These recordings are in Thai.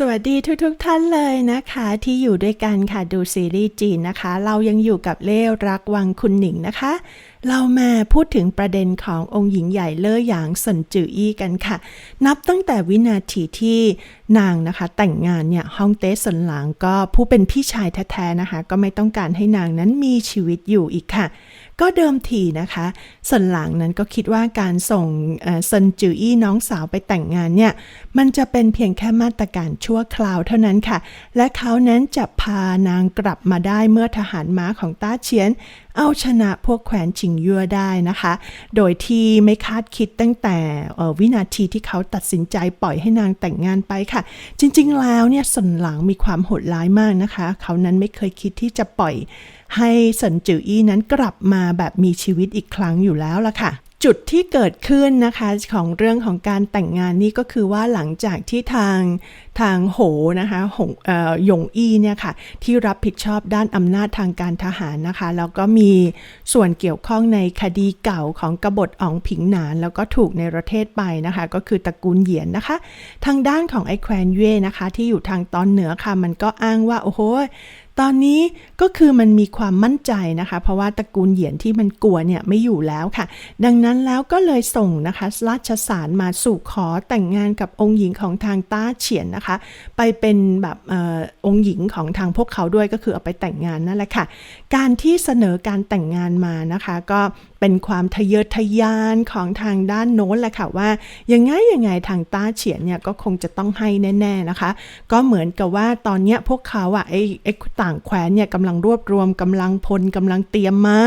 สวัสดีทุกๆทท่านเลยนะคะที่อยู่ด้วยกันค่ะดูซีรีส์จีนนะคะ เรายังอยู่กับเล่รักวังคุณหนิงนะคะ เรามาพูดถึงประเด็นขององค์หญิงใหญ่เล่อหยางสันจืออี้กันค่ะ นับตั้งแต่วินาทีที่นางนะคะ แต่งงานเนี่ยฮองเต้สนหลางก็ผู้เป็นพี่ชายแท้ๆนะคะ ก็ไม่ต้องการให้นางนั้นมีชีวิตอยู่อีกค่ะ ก็เดิมทีนะคะสันหลังนั้นก็คิดว่าการส่งเซันจืออี้น้องสาวไปแต่งงานเนี่ย มันจะเป็นเพียงแค่มาตรการชั่วคราวเท่านั้นค่ะ และเขานั้นจะพานางกลับมาได้เมื่อทหารม้าของต้าเฉียน เอาชนะพวกแขวนชิงยั่วได้นะคะ โดยที่ไม่คาดคิดตั้งแต่วินาทีที่เขาตัดสินใจปล่อยให้นางแต่งงานไปค่ะ จริงๆแล้วเนี่ยสันหลังมีความโหดร้ายมากนะคะ เขานั้นไม่เคยคิดที่จะปล่อย ให้สันจืออี้นั้นกลับมาแบบมีชีวิตอีกครั้งอยู่แล้วล่ะค่ะจุดที่เกิดขึ้นนะคะของเรื่องของการแต่งงานนี่ก็คือว่าหลังจากที่ทางทางโหนะคะหงหยงอี้เนี่ยค่ะที่รับผิดชอบด้านอำนาจทางการทหารนะคะแล้วก็มีส่วนเกี่ยวข้องในคดีเก่าของกบฏอองผิงหนาน แล้วก็ถูกในประเทศไปนะคะ ก็คือตระกูลเหยียนนะคะ ทางด้านของไอ้แควนเย่นะคะ ที่อยู่ทางตอนเหนือค่ะมันก็อ้างว่าโอ้โห ตอนนี้ก็คือมันมีความมั่นใจนะคะ เพราะว่าตระกูลเหยียนที่มันกลัวเนี่ยไม่อยู่แล้วค่ะ ดังนั้นแล้วก็เลยส่งนะคะราชสารมาสู่ขอแต่งงานกับองค์หญิงของทางต้าเฉียนนะคะ ไปเป็นแบบออองค์หญิงของทางพวกเขาด้วยก็คือเอาไปแต่งงานนั่นแหละค่ะ การที่เสนอการแต่งงานมานะคะก็เป็นความทะเยอทะยานของทางด้านโน้นแหละค่ะว่ายังไงยังไงทางต้าเฉียนเนี่ยก็คงจะต้องให้แน่ ๆนะคะ ก็เหมือนกับว่าตอนเนี้ยพวกเขาอะไอ้ไอ้ตางแคว้นเนี่ยกำลังรวบรวมกำลังพลกำลังเตรียมมา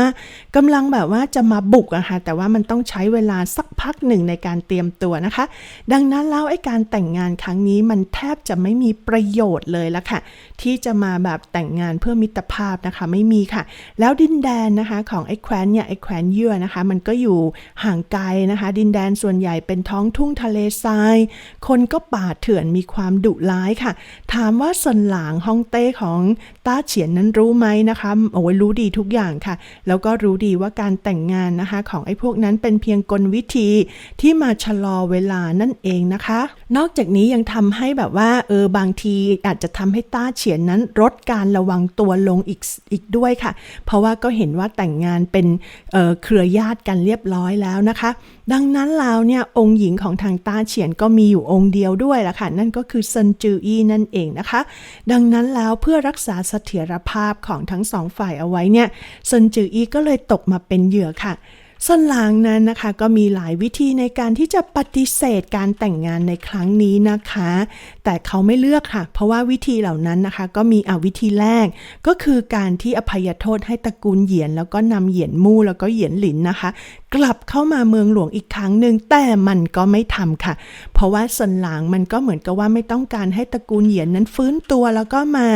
กำลังแบบว่าจะมาบุกอะค่ะแต่ว่ามันต้องใช้เวลาสักพักหนึ่งในการเตรียมตัวนะคะ ดังนั้นแล้วไอ้การแต่งงานครั้งนี้มันแทบจะไม่มีประโยชน์เลยละค่ะ ที่จะมาแบบแต่งงานเพื่อมิตรภาพนะคะไม่มีค่ะ แล้วดินแดนนะคะของไอ้แคว้นเนี่ยไอ้แคว้นเยื่อนะคะ มันก็อยู่ห่างไกลนะคะ ดินแดนส่วนใหญ่เป็นท้องทุ่งทะเลทราย คนก็ป่าเถื่อนมีความดุร้ายค่ะ ถามว่าสนหลางฮ่องเต้ของต้าเฉียนนั้นรู้ไหมนะคะโอ้ยรู้ดีทุกอย่างค่ะ แล้วก็รู้ดีว่าการแต่งงานนะคะ ของไอ้พวกนั้นเป็นเพียงกลวิธีที่มาชะลอเวลานั่นเองนะคะ นอกจากนี้ยังทำให้แบบว่าเออบางทีอาจจะทำให้ต้าเฉียนนั้นลดการระวังตัวลงอีกอีกด้วยค่ะ เพราะว่าก็เห็นว่าแต่งงานเป็นเออเครือญาติกันเรียบร้อยแล้วนะคะ ดังนั้นแล้วเนี่ยองค์หญิงของทางต้าเฉียนก็มีอยู่องค์เดียวด้วยล่ะค่ะ นั่นก็คือเซินจืออี้นั่นเองนะคะ ดังนั้นแล้วเพื่อรักษาสถียรภาพของทั้งสองฝ่ายเอาไว้เนี่ยซนจืออีก็เลยตกมาเป็นเหยื่อค่ะส่วนหลางนั้นนะคะก็มีหลายวิธีในการที่จะปฏิเสธการแต่งงานในครั้งนี้นะคะ แต่เขาไม่เลือกค่ะ เพราะว่าวิธีเหล่านั้นนะคะก็มีอวิธีแรก ก็คือการที่อภัยโทษให้ตระกูลเหยียน แล้วก็นำเหยียนมู่แล้วก็เหยียนหลินนะคะ กลับเข้ามาเมืองหลวงอีกครั้งหนึ่งแต่มันก็ไม่ทำค่ะ เพราะว่าส่วนหลางมันก็เหมือนกับว่าไม่ต้องการให้ตระกูลเหยียนนั้นฟื้นตัวแล้วก็มา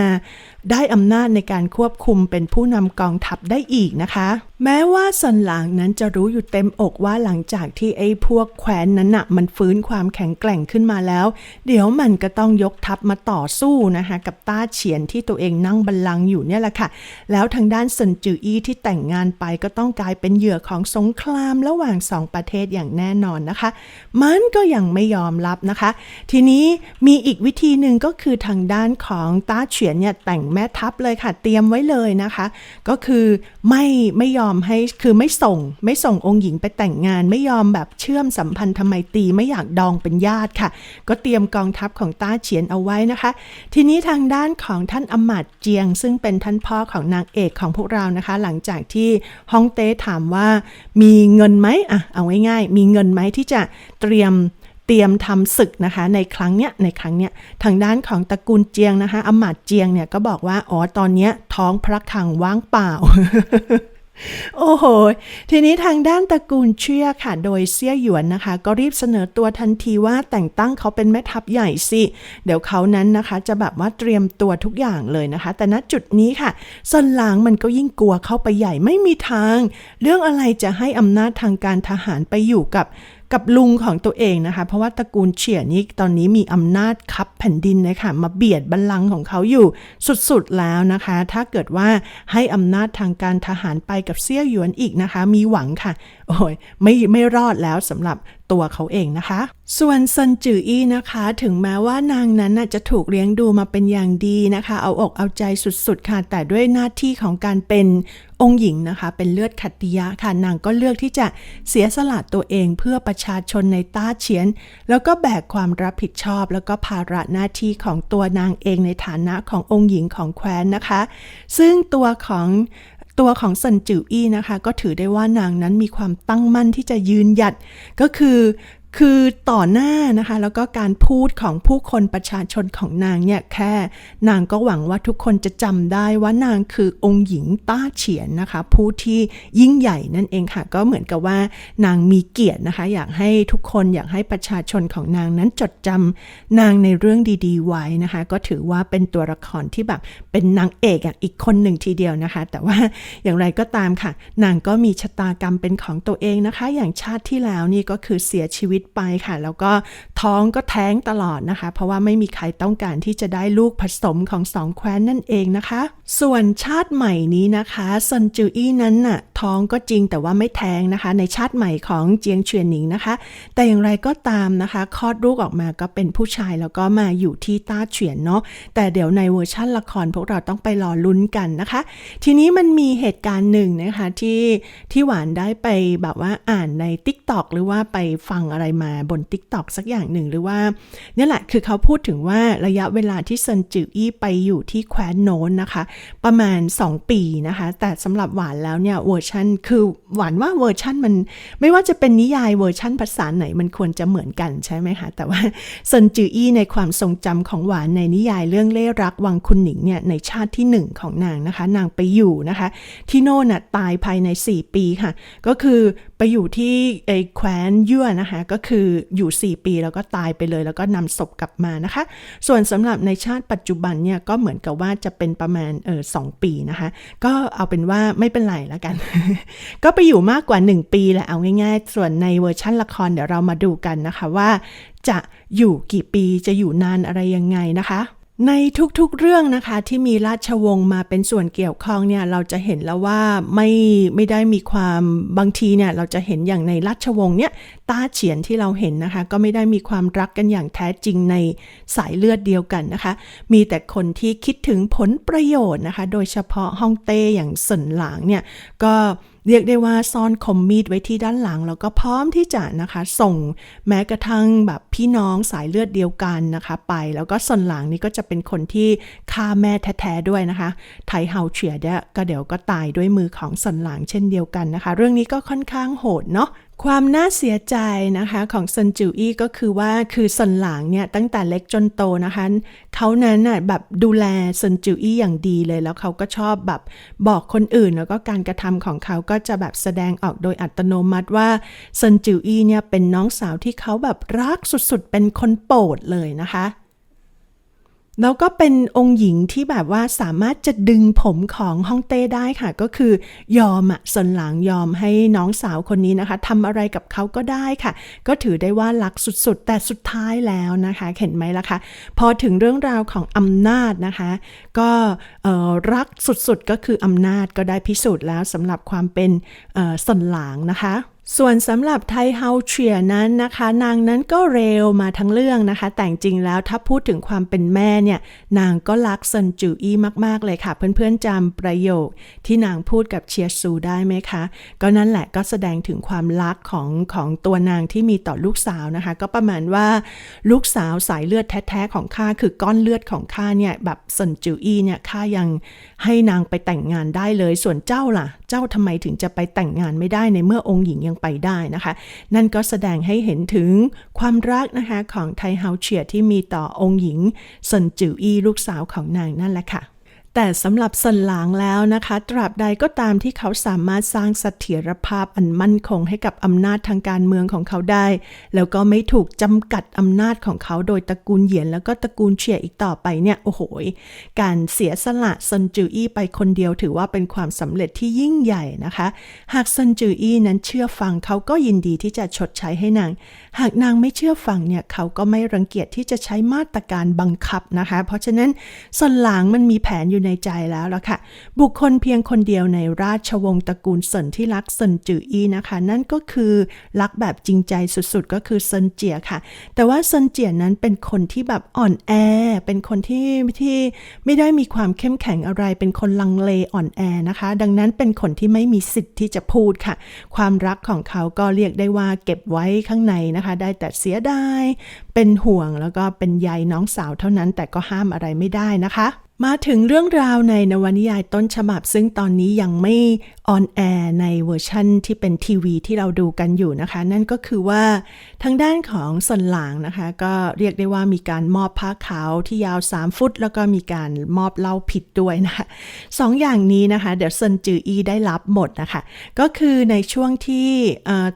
ได้อำนาจในการควบคุมเป็นผู้นำกองทัพได้อีกนะคะ แม้ว่าสันหลางนั้นจะรู้อยู่เต็มอกว่าหลังจากที่ไอ้พวกแคว้นนั้นน่ะมันฟื้นความแข็งแกร่งขึ้นมาแล้ว เดี๋ยวมันก็ต้องยกทัพมาต่อสู้นะคะกับต้าเฉียนที่ตัวเองนั่งบัลลังก์อยู่เนี่ยแหละค่ะ แล้วทางด้านเซินจืออี้ที่แต่งงานไปก็ต้องกลายเป็นเหยื่อของสงครามระหว่างสองประเทศอย่างแน่นอนนะคะ มันก็ยังไม่ยอมรับนะคะ ทีนี้มีอีกวิธีหนึ่งก็คือทางด้านของต้าเฉียนเนี่ยแต่งแม่ทัพเลยค่ะ เตรียมไว้เลยนะคะ ก็คือไม่ไม่ยอมให้คือไม่ส่งไม่ส่งองค์หญิงไปแต่งงาน ไม่ยอมแบบเชื่อมสัมพันธ์ทำไมตรีไม่อยากดองเป็นญาติค่ะ ก็เตรียมกองทัพของต้าเฉียนเอาไว้นะคะ ทีนี้ทางด้านของท่านอมาตเจียง ซึ่งเป็นท่านพ่อของนางเอกของพวกเรานะคะ หลังจากที่ฮ่องเต้ถามว่ามีเงินไหมอะเอาง่ายๆ มีเงินไหมที่จะเตรียมเตรียมทำศึกนะคะในครั้งเนี้ยในครั้งเนี้ยทางด้านของตระกูลเจียงนะคะอมาตย์เจียงเนี่ยก็บอกว่าอ๋อตอนเนี้ยท้องพระคลังว่างเปล่า โอ้โห ทีนี้ทางด้านตระกูลเชื่อค่ะ โดยเซี่ยหยวนนะคะ ก็รีบเสนอตัวทันทีว่าแต่งตั้งเขาเป็นแม่ทัพใหญ่สิ เดี๋ยวเขานั้นนะคะ จะแบบว่าเตรียมตัวทุกอย่างเลยนะคะ แต่ณจุดนี้ค่ะสนหลางมันก็ยิ่งกลัวเข้าไปใหญ่ไม่มีทาง เรื่องอะไรจะให้อำนาจทางการทหารไปอยู่กับ กับลุงของตัวเองนะคะ เพราะว่าตระกูลเฉียนี้ตอนนี้มีอำนาจคับแผ่นดินเลยค่ะมาเบียดบัลลังก์ของเขาอยู่สุดๆแล้วนะคะ ถ้าเกิดว่าให้อำนาจทางการทหารไปกับเซี่ยหยวนอีกนะคะ มีหวังค่ะ โอ้ยไม่ไม่รอดแล้วสำหรับ ตัวเขาเองนะคะ ส่วนซันจืออี้นะคะ ถึงแม้ว่านางนั้นจะถูกเลี้ยงดูมาเป็นอย่างดีนะคะ เอาอกเอาใจสุดๆค่ะ แต่ด้วยหน้าที่ของการเป็นองค์หญิงนะคะ เป็นเลือดขัตติยะค่ะ นางก็เลือกที่จะเสียสละตัวเองเพื่อประชาชนในต้าเฉียน แล้วก็แบกความรับผิดชอบ แล้วก็ภาระหน้าที่ของตัวนางเองในฐานะขององค์หญิงของแคว้นนะคะ ซึ่งตัวของ ตัวของซันจิวอี้นะคะ ก็ถือได้ว่านางนั้นมีความตั้งมั่นที่จะยืนหยัด ก็คือ คือต่อหน้านะคะ แล้วก็การพูดของผู้คนประชาชนของนางเนี่ยแค่ นางก็หวังว่าทุกคนจะจำได้ว่านางคือองค์หญิงต้าเฉียนนะคะ ผู้ที่ยิ่งใหญ่นั่นเองค่ะ ก็เหมือนกับว่านางมีเกียรตินะคะ อยากให้ทุกคนอยากให้ประชาชนของนางนั้นจดจำนางในเรื่องดีๆ ไว้นะคะ ก็ถือว่าเป็นตัวละครที่แบบเป็นนางเอกอีกคนหนึ่งทีเดียวนะคะ แต่ว่าอย่างไรก็ตามค่ะ นางก็มีชะตากรรมเป็นของตัวเองนะคะ อย่างชาติที่แล้วนี่ก็คือเสียชีวิตไปค่ะ แล้วก็ท้องก็แท้งตลอดนะคะ เพราะว่าไม่มีใครต้องการที่จะได้ลูกผสมของสองแคว้นนั่นเองนะคะ ส่วนชาติใหม่นี้นะคะซันจูอี้นั้นน่ะท้องก็จริงแต่ว่าไม่แท้งนะคะ ในชาติใหม่ของเจียงเฉียนหนิงนะคะ แต่อย่างไรก็ตามนะคะคลอดลูกออกมาก็เป็นผู้ชายแล้วก็มาอยู่ที่ต้าเฉียนเนาะแต่เดี๋ยวในเวอร์ชั่นละครพวกเราต้องไปรอลุ้นกันนะคะ ทีนี้มันมีเหตุการณ์หนึ่งนะคะที่ที่หวานได้ไปแบบว่าอ่านใน t ิ k t o k หรือว่าไปฟังอะไรมาบน t ิ k t o k สักอย่างหนึ่งหรือว่าเนี่ยแหละคือเขาพูดถึงว่าระยะเวลาที่เซินจืออี้ไปอยู่ที่แคว้นโน้นนะคะ ประมาณ 2 ปีนะคะ แต่สำหรับหวานแล้วเนี่ยเวอร์ชันคือหวานว่าเวอร์ชันมันไม่ว่าจะเป็นนิยายเวอร์ชันภาษาไหนมันควรจะเหมือนกันใช่ไหมคะแต่ว่าเซินจืออี้ในความทรงจำของหวานในนิยายเรื่องเล่รักวังคุณหนิงเนี่ยในชาติที่หนึ่งของนางนะคะ นางไปอยู่นะคะ ที่โน่นน่ะตายภายใน 4 ปีค่ะ ก็คือไปอยู่ที่ไอ้แคว้นยั่วนะคะ ก็คืออยู่ 4 ปีแล้วก็ตายไปเลย แล้วก็นำศพกลับมานะคะ ส่วนสำหรับในชาติปัจจุบันเนี่ยก็เหมือนกับว่าจะเป็นประมาณเออสปีนะคะ ก็เอาเป็นว่าไม่เป็นไรแล้วกัน ก็ไปอยู่มากกว่า 1 ปีแหละเอาง่ายๆ ส่วนในเวอร์ชั่นละครเดี๋ยวเรามาดูกันนะคะว่าจะอยู่กี่ปีจะอยู่นานอะไรยังไงนะคะ ในทุกๆเรื่องนะคะที่มีราชวงศ์มาเป็นส่วนเกี่ยวข้องเนี่ยเราจะเห็นแล้วว่าไม่ไม่ได้มีความบางทีเนี่ยเราจะเห็นอย่างในราชวงศ์เนี่ยต้าเฉียนที่เราเห็นนะคะ ก็ไม่ได้มีความรักกันอย่างแท้จริงในสายเลือดเดียวกันนะคะ มีแต่คนที่คิดถึงผลประโยชน์นะคะ โดยเฉพาะฮ่องเต้อย่างสนหลางเนี่ยก็ เรียกได้ว่าซ่อนคมมีดไว้ที่ด้านหลัง แล้วก็พร้อมที่จะนะคะ ส่งแม้กระทั่งแบบพี่น้องสายเลือดเดียวกันนะคะ ไปแล้วก็ส่วนหลังนี่ก็จะเป็นคนที่ฆ่าแม่แท้ๆด้วยนะคะไทเฮาเฉียเดยก็เดี๋ยวก็ตายด้วยมือของส่วนหลังเช่นเดียวกันนะคะ เรื่องนี้ก็ค่อนข้างโหดเนาะ ความน่าเสียใจนะคะของซันจิวอี้ก็คือว่าคือซนหลางเนี่ยตั้งแต่เล็กจนโตนะคะเขานั้นน่ะแบบดูแลซันจิวอี้อย่างดีเลย แล้วเขาก็ชอบแบบบอกคนอื่น แล้วก็การกระทำของเขาก็จะแบบแสดงออกโดยอัตโนมัติว่าซันจิวอี้เนี่ยเป็นน้องสาวที่เขาแบบรักสุดๆ เป็นคนโปรดเลยนะคะ แล้วก็เป็นองค์หญิงที่แบบว่าสามารถจะดึงผมของฮ่องเต้ได้ค่ะ ก็คือยอมอะสนหลังยอมให้น้องสาวคนนี้นะคะทำอะไรกับเขาก็ได้ค่ะ ก็ถือได้ว่ารักสุดๆ แต่สุดท้ายแล้วนะคะ เห็นไหมล่ะคะ พอถึงเรื่องราวของอำนาจนะคะ ก็รักสุดๆ ก็คืออำนาจก็ได้พิสูจน์แล้วสำหรับความเป็นสนหลังนะคะ ส่วนสำหรับไทเฮาเชียนั้นนะคะ นางนั้นก็เร็วมาทั้งเรื่องนะคะ แต่จริงแล้วถ้าพูดถึงความเป็นแม่เนี่ย นางก็รักซันจูอี้มากๆเลยค่ะ เพื่อนๆจำประโยคที่นางพูดกับเชียซูได้ไหมคะ ก็นั่นแหละก็แสดงถึงความรักของของตัวนางที่มีต่อลูกสาวนะคะ ก็ประมาณว่าลูกสาวสายเลือดแท้ๆของข้าคือก้อนเลือดของข้าเนี่ยแบบซันจูอี้เนี่ยข้ายังให้นางไปแต่งงานได้เลย ส่วนเจ้าล่ะ เจ้าทำไมถึงจะไปแต่งงานไม่ได้ในเมื่อองค์หญิงยังไปได้นะคะ นั่นก็แสดงให้เห็นถึงความรักนะคะของไทเฮาเฉียที่มีต่อองค์หญิงสนจืออี้ลูกสาวของนางนั่นแหละค่ะ แต่สำหรับสันหลางแล้วนะคะ ตราบใดก็ตามที่เขาสามารถสร้างเสถียรภาพอันมั่นคงให้กับอำนาจทางการเมืองของเขาได้ แล้วก็ไม่ถูกจำกัดอำนาจของเขาโดยตระกูลเหยียน แล้วก็ตระกูลเฉียอีกต่อไปเนี่ยโอ้โหการเสียสละซันจืออี้ไปคนเดียวถือว่าเป็นความสำเร็จที่ยิ่งใหญ่นะคะ หากซันจืออี้นั้นเชื่อฟังเขาก็ยินดีที่จะชดใช้ให้นาง หากนางไม่เชื่อฟังเนี่ยเขาก็ไม่รังเกียจที่จะใช้มาตรการบังคับนะคะ เพราะฉะนั้นสันหลางมันมีแผนอยู่ในใจแล้วล่ะค่ะ บุคคลเพียงคนเดียวในราชวงศ์ตระกูลเซินที่รักเซินจืออี้นะคะ นั่นก็คือรักแบบจริงใจสุดๆ ก็คือเซินเจียค่ะ แต่ว่าเซินเจียนั้นเป็นคนที่แบบอ่อนแอ เป็นคนที่ที่ไม่ได้มีความเข้มแข็งอะไร เป็นคนลังเลอ่อนแอนะคะ ดังนั้นเป็นคนที่ไม่มีสิทธิ์ที่จะพูดค่ะ ความรักของเขาก็เรียกได้ว่าเก็บไว้ข้างในนะคะ ได้แต่เสียดาย เป็นห่วงแล้วก็เป็นใยน้องสาวเท่านั้นแต่ก็ห้ามอะไรไม่ได้นะคะ มาถึงเรื่องราวในนวนิยายต้นฉบับ ซึ่งตอนนี้ยังไม่ออนแอร์ในเวอร์ชั่นที่เป็นทีวีที่เราดูกันอยู่นะคะ นั่นก็คือว่าทางด้านของสนหลางนะคะ ก็เรียกได้ว่ามีการมอบผ้าขาวที่ยาว 3 ฟุต แล้วก็มีการมอบเล้าผิดด้วยนะคะสองอย่างนี้นะคะเดี๋ยวเซินจืออีได้รับหมดนะคะ ก็คือในช่วงที่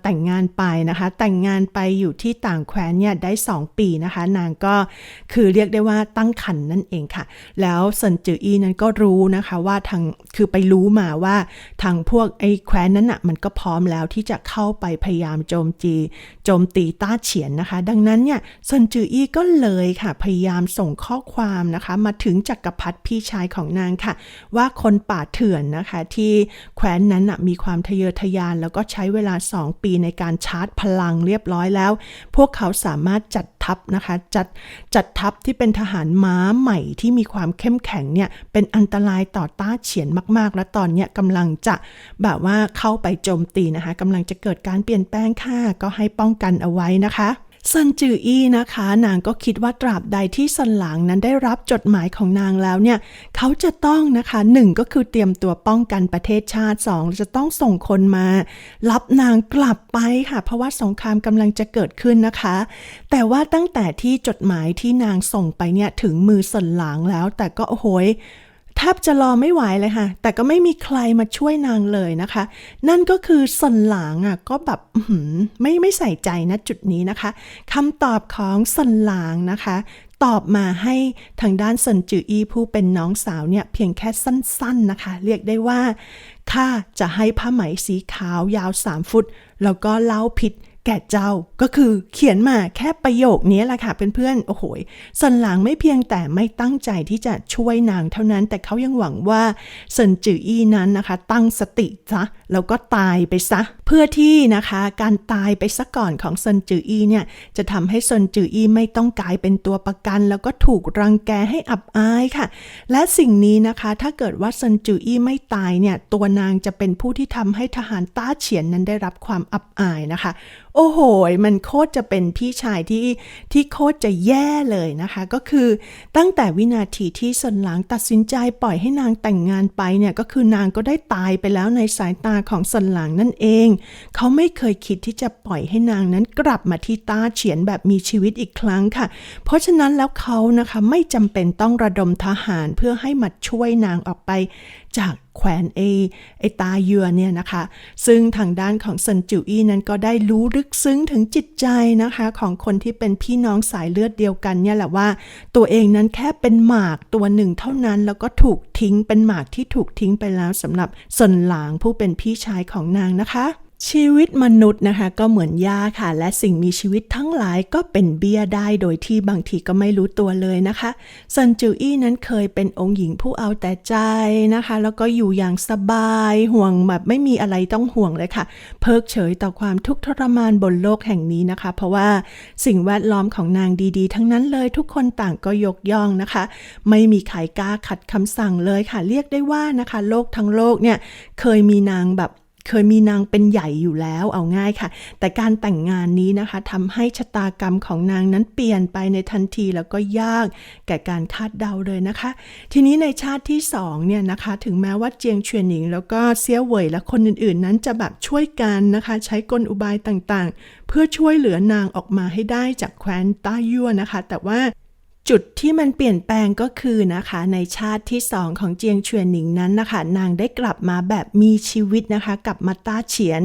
แต่งงานไปนะคะ แต่งงานไปอยู่ที่ต่างแคว้นเนี่ยได้ 2 ปีนะคะ นางก็คือเรียกได้ว่าตั้งครรภ์นั่นเองค่ะ แล้วเซินจืออีนั้นก็รู้นะคะว่าทางคือไปรู้มาว่าทางพวกไอ้แคว้นนั้นอะมันก็พร้อมแล้วที่จะเข้าไปพยายามโจมตีโจมตีต้าเฉียนนะคะ ดังนั้นเนี่ยเซินจืออีก็เลยค่ะพยายามส่งข้อความนะคะมาถึงจักรพรรดิพี่ชายของนางค่ะ ว่าคนป่าเถื่อนนะคะ ที่แคว้นนั้นน่ะมีความทะเยอทะยาน แล้วก็ใช้เวลา 2 ปีในการชาร์จพลังเรียบร้อยแล้ว พวกเขาสามารถจัด ทัพนะคะจัดจัดทัพที่เป็นทหารม้าใหม่ที่มีความเข้มแข็งเนี่ยเป็นอันตรายต่อต้าเฉียนมาก ๆ และตอนเนี้ยกำลังจะแบบว่าเข้าไปโจมตีนะคะกำลังจะเกิดการเปลี่ยนแปลงค่ะก็ให้ป้องกันเอาไว้นะคะ ซันจืออี้นะคะ นางก็คิดว่าตราบใดที่สันหลางนั้นได้รับจดหมายของนางแล้วเนี่ย เขาจะต้องนะคะหนึ่งก็คือเตรียมตัวป้องกันประเทศชาติสองจะต้องส่งคนมา รับนางกลับไปค่ะ เพราะว่าสงครามกำลังจะเกิดขึ้นนะคะ แต่ว่าตั้งแต่ที่จดหมายที่นางส่งไปเนี่ยถึงมือสันหลางแล้ว แต่ก็โอ้โหย แทบจะรอไม่ไหวเลยค่ะ แต่ก็ไม่มีใครมาช่วยนางเลยนะคะ นั่นก็คือสนหลางอะก็แบบไม่ไม่ใส่ใจนะจุดนี้นะคะคำตอบของสนหลางนะคะ ตอบมาให้ทางด้านสนจืออีผู้เป็นน้องสาวเนี่ยเพียงแค่สั้นๆนะคะ เรียกได้ว่าข้าจะให้ผ้าไหมสีขาวยาว 3 ฟุต แล้วก็เล่าผิด แก่เจ้าก็คือเขียนมาแค่ประโยคนี้แหละค่ะเพื่อนๆโอ้โหสันหลังไม่เพียงแต่ไม่ตั้งใจที่จะช่วยนางเท่านั้น แต่เขายังหวังว่าเซินจืออี้นั้นนะคะ ตั้งสติซะแล้วก็ตายไปซะ เพื่อที่นะคะการตายไปซะก่อนของเซินจืออี้เนี่ยจะทำให้เซินจืออี้ไม่ต้องกลายเป็นตัวประกัน แล้วก็ถูกรังแกให้อับอายค่ะ และสิ่งนี้นะคะถ้าเกิดว่าเซินจืออี้ไม่ตายเนี่ยตัวนางจะเป็นผู้ที่ทำให้ทหารต้าเฉียนนั้นได้รับความอับอายนะคะโอ้โห มันโคตรจะเป็นพี่ชายที่ที่โคตรจะแย่เลยนะคะ ก็คือตั้งแต่วินาทีที่สนหลังตัดสินใจปล่อยให้นางแต่งงานไปเนี่ยก็คือนางก็ได้ตายไปแล้วในสายตาของสนหลังนั่นเอง เขาไม่เคยคิดที่จะปล่อยให้นางนั้นกลับมาที่ต้าเฉียนแบบมีชีวิตอีกครั้งค่ะ เพราะฉะนั้นแล้วเขานะคะไม่จำเป็นต้องระดมทหารเพื่อให้มาช่วยนางออกไปจากแขวนเอไอตาเยือเนี่ยนะคะ ซึ่งทางด้านของซันจิวอี้นั้นก็ได้รู้ลึกซึ้งถึงจิตใจนะคะ ของคนที่เป็นพี่น้องสายเลือดเดียวกันเนี่ยแหละว่า ตัวเองนั้นแค่เป็นหมากตัวหนึ่งเท่านั้น แล้วก็ถูกทิ้งเป็นหมากที่ถูกทิ้งไปแล้วสำหรับสนหลางผู้เป็นพี่ชายของนางนะคะ ชีวิตมนุษย์นะคะ ก็เหมือนหญ้าค่ะ และสิ่งมีชีวิตทั้งหลายก็เป็นเบี้ยได้โดยที่บางทีก็ไม่รู้ตัวเลยนะคะซันจูอี้นั้นเคยเป็นองค์หญิงผู้เอาแต่ใจนะคะ แล้วก็อยู่อย่างสบายห่วงแบบไม่มีอะไรต้องห่วงเลยค่ะ เพิกเฉยต่อความทุกข์ทรมานบนโลกแห่งนี้นะคะ เพราะว่าสิ่งแวดล้อมของนางดีๆ ทั้งนั้นเลยทุกคนต่างก็ยกย่องนะคะ ไม่มีใครกล้าขัดคำสั่งเลยค่ะ เรียกได้ว่านะคะ โลกทั้งโลกเนี่ยเคยมีนางแบบ เคยมีนางเป็นใหญ่อยู่แล้วเอาง่ายค่ะ แต่การแต่งงานนี้นะคะทำให้ชะตากรรมของนางนั้นเปลี่ยนไปในทันทีแล้วก็ยากแก่การคาดเดาเลยนะคะ ทีนี้ในชาติที่สองเนี่ยนะคะถึงแม้ว่าเจียงเฉียนหนิง แล้วก็เซียวเหวยและคนอื่นๆ นั้นจะแบบช่วยกันนะคะ ใช้กลอุบายต่างๆ เพื่อช่วยเหลือนางออกมาให้ได้จากแคว้นต้ายั่วนะคะ แต่ว่า จุดที่มันเปลี่ยนแปลงก็คือนะคะในชาติที่สองของเจียงเฉียนหนิงนั้นนะคะนางได้กลับมาแบบมีชีวิตนะคะกับมาต้าเฉียน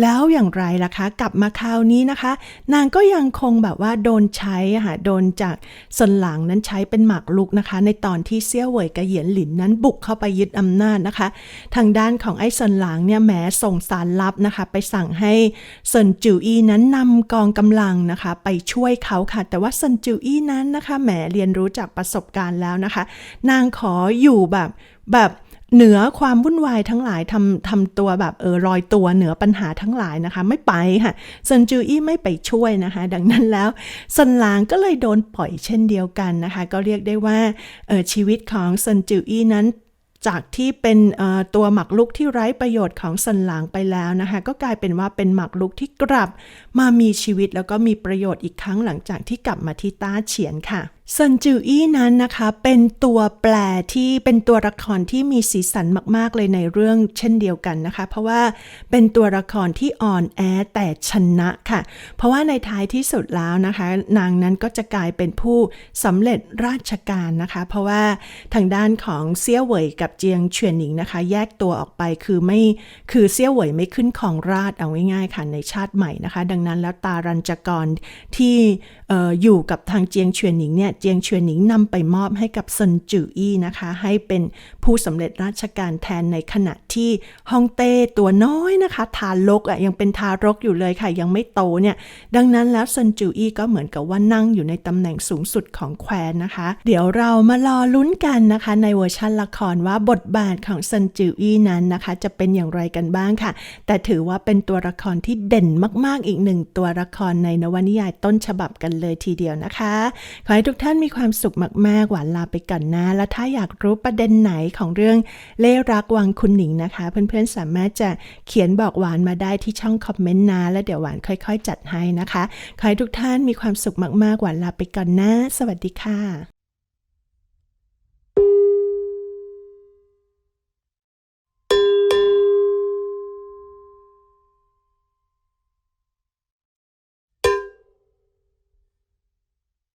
แล้วอย่างไรล่ะคะ กลับมาคราวนี้นะคะ นางก็ยังคงแบบว่าโดนใช้ค่ะโดนจากสนหลังนั้นใช้เป็นหมากลุกนะคะ ในตอนที่เซี่ยวเหวยกับเหยียนหลินนั้นบุกเข้าไปยึดอำนาจนะคะ ทางด้านของไอ้สนหลังเนี่ยแหมส่งสารลับนะคะ ไปสั่งให้เซินจิวอี้นั้นนำกองกำลังนะคะ ไปช่วยเขาค่ะแต่ว่าเซินจิวอี้นั้นนะคะแหมเรียนรู้จากประสบการณ์แล้วนะคะ นางขออยู่แบบแบบเหนือความวุ่นวายทั้งหลายทำทำตัวแบบเออลอยตัวเหนือปัญหาทั้งหลายนะคะ ไม่ไปค่ะซันจูอี้ไม่ไปช่วยนะคะ ดังนั้นแล้วซันหลางก็เลยโดนปล่อยเช่นเดียวกันนะคะ ก็เรียกได้ว่าเออชีวิตของซันจูอี้นั้นจากที่เป็นตัวหมักลุกที่ไร้ประโยชน์ของสันหลางไปแล้วนะคะ ก็กลายเป็นว่าเป็นหมักลุกที่กลับมามีชีวิตแล้วก็มีประโยชน์อีกครั้งหลังจากที่กลับมาที่ต้าเฉียนค่ะซันจิวอี้นั้นนะคะเป็นตัวแปรที่เป็นตัวละครที่มีสีสันมาก ๆ เลยในเรื่องเช่นเดียวกันนะคะ เพราะว่าเป็นตัวละครที่อ่อนแอแต่ชนะค่ะ เพราะว่าในท้ายที่สุดแล้วนะคะ นางนั้นก็จะกลายเป็นผู้สำเร็จราชการนะคะ เพราะว่าทางด้านของเซี่ยวเหวยกับเจียงเฉียนหนิงนะคะ แยกตัวออกไปคือไม่คือเซี่ยวเหวยไม่ขึ้นของราชเอาง่ายๆค่ะในชาติใหม่นะคะ ดังนั้นแล้วตารัญจกรที่อ่ออยู่กับทางเจียงเฉียนหนิงเนี่ยเจียงเฉียนหนิงนำไปมอบให้กับซนจืออี้นะคะ ให้เป็นผู้สำเร็จราชการแทนในขณะที่ฮ่องเต้ตัวน้อยนะคะ ทารกอะยังเป็นทารกอยู่เลยค่ะ ยังไม่โตเนี่ยดังนั้นแล้วซนจูอี้ก็เหมือนกับว่านั่งอยู่ในตำแหน่งสูงสุดของแคว้นนะคะ เดี๋ยวเรามารอลุ้นกันนะคะ ในเวอร์ชันละครว่าบทบาทของซนจูอี้นั้นนะคะ จะเป็นอย่างไรกันบ้างค่ะ แต่ถือว่าเป็นตัวละครที่เด่นมาก ๆอีกหนึ่งตัวละครในนวนิยายต้นฉบับกันเลยทีเดียวนะคะขอให้ทุกท่านมีความสุขมากๆ หวานลาไปก่อนนะ และถ้าอยากรู้ประเด็นไหนของเรื่องเล่รักวังคุณหนิงนะคะ เพื่อนๆ สามารถจะเขียนบอกหวานมาได้ที่ช่องคอมเมนต์นะ แล้วเดี๋ยวหวานค่อย ๆ จัดให้นะคะ ขอให้ทุกท่านมีความสุขมากๆ หวานลาไปก่อนนะ สวัสดีค่ะ